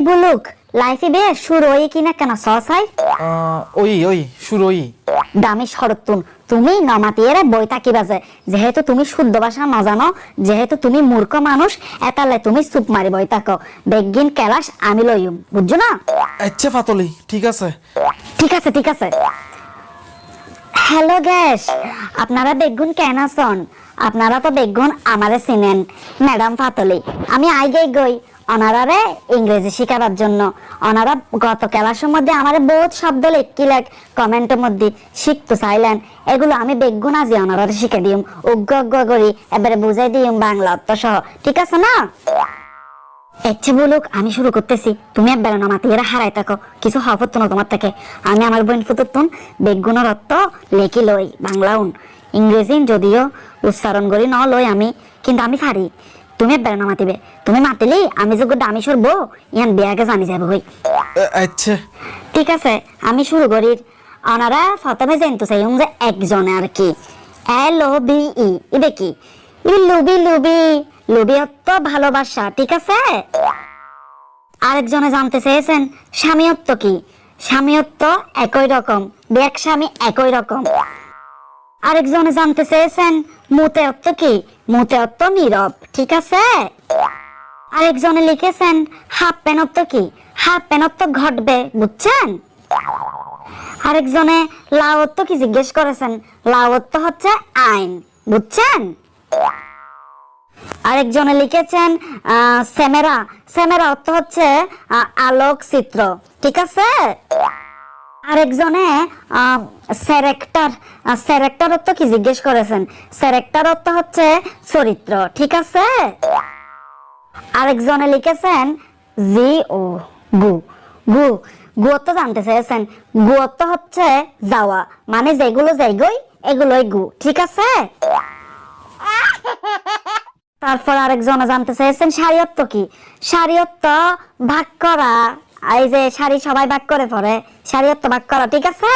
এই বুলুক লাইফে বে শুরু হয়ে কিনা কেন সসাই ওই ওই সুর ওই। দামি শরতুন তুমি নমাতিয়েরে বই থাকি বাজে। যেহেতু তুমি শুদ্ধ ভাষা না জানো যেহেতু তুমি মূর্খ মানুষ এতালে তুমি চুপ মারি বই থাকো বেগিন কেলাস আমি লইম বুঝছ না? আচ্ছা ফাতলি ঠিক আছে। ঠিক আছে ঠিক আছে। হ্যালো গ্যাস আপনারা বেগুন কেন আছেন? আপনারা তো বেগুন আমারে চিনেন ম্যাডাম ফাতলি। আমি আগে গই অনারারে ইংরেজি শিখাবার জন্য। অনারা গত ক্লাসের মধ্যে আমার বহুত শব্দ লেখিলেক কমেন্টের মধ্যে, শিখতে চাইলেন এগুলো আমি বেগুন আজি অনারারে শিখে দিম। উগ্র উগ্র করি, এবারে বুঝাই দিম বাংলা অর্থ সহ। ঠিক আছে না? ইচ্ছে বলুক, আমি শুরু করতেছি। তুমি একবার না মাতিয়ে হারাই থাকো। কিছু হফত না তোমার থেকে। আমি আমার বোন ফুতুতুন বেগুনের অর্থ লেখি লই, বাংলাউন। ইংরেজি যদিও উচ্চারণ করি ন লই আমি, কিন্তু আমি পারি তুমি একবার না মাতিবে। তুমি মাতিলি আমি যে দামি সরবো ইয়ান বিয়াকে জানি যাব হই আচ্ছা। ঠিক আছে আমি শুরু করি। ওনারা প্রথমে জানতে চাই যে একজনে আর কি। এল ও বি ই ইবে কি? ই লুবি লুবি লুবি অর্থ ভালোবাসা ঠিক আছে? আরেকজনে জানতে চেয়েছেন স্বামীত্ব কি? স্বামীত্ব একই রকম ব্যাক স্বামী একই রকম। আরেকজনে জানতে চেয়েছেন, মুতে অর্থ কি? মুতে অর্থ নীরব ঠিক আছে? আরেকজনে লিখেছেন, হাফ প্যানত্ব কি? হাফ প্যানত্ব ঘটবে বুঝছেন? আরেকজনে লাওত্ব কি? জিজ্ঞেস করেছেন লাওত্ব হচ্ছে আইন বুঝছেন? আরেকজনে লিখেছেন সেমেরা সেমেরা অর্থ হচ্ছে আলোক চিত্র ঠিক আছে? আরেকজনে স্যারেক্টার স্যারেক্টার অর্থ কি জিজ্ঞেস করেছেন? স্যারেক্টার অর্থ হচ্ছে চরিত্র, ঠিক আছে? আরেকজনে লিখেছেন, জি ও, গু। গু গুয়ত্ব জানতে চেয়েছেন। গুয়ত্ব হচ্ছে যাওয়া মানে যেগুলো যেগুই এগুলোই গু, ঠিক আছে? তারপর আরেকজনে জানতে চেয়েছেন সারিয়ত্ব কি? সারিয়ত্ব ভাগ করা। এই যে সারি সবাই ভাগ করে পড়ে সারিয়ত্ব ভাগ করা, ঠিক আছে?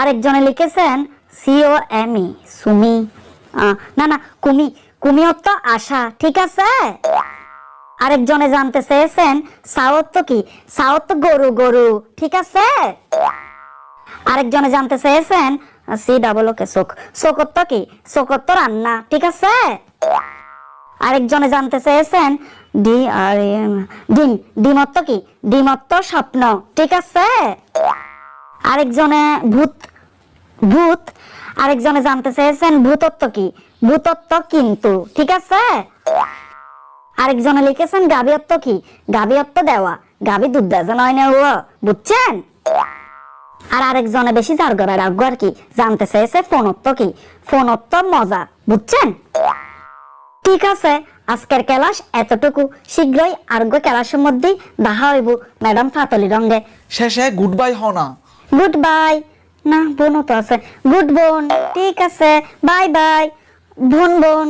আরেকজনে লিখেছেন সিও এমি সুমি। না না, কুমি। কুমি অর্থ আশা, ঠিক আছে? আরেকজনে জানতে চেয়েছেন সাওত তো কি? সাওত তো গরু গরু, ঠিক আছে? আরেকজনে জানতে চেয়েছেন, সি ডাবল ওকে শোক। শোকত্ব কি? শোকত্ব রান্না, ঠিক আছে? আরেকজনে জানতে চেয়েছেন, ডি, আর ডিম, ডিমত্ব কি? ডিমত্ব স্বপ্ন, ঠিক আছে? আরেকজনে ভূত ভূত, আরেকজনে জানতে চেয়েছেন ভূতত্ব কি? ভূতত্ব কিন্তু, ঠিক আছে? আরেকজনে লিখেছেন গাবিয়ত্ব কি? গাবিয়ত্ব দেওয়া, গাবি দুধ দেয় নয় না বুঝছেন? আর আরেকজনে বেশি যার গড়ার আর কি? জানতে চেয়েছে ফোনত্ব কি? ফোনত্ব মজা, বুঝছেন? ঠিক আছে আজকের ক্লাস এতটুকু। শীঘ্রই আরোগ্য ক্লাসের মধ্যেই দেখা হইব ম্যাডাম ফাতলি রঙ্গে শেষে গুড বাই হ না। গুড বাই না বোনও তো আছে। গুড বোন ঠিক আছে বাই বাই। বোন বোন।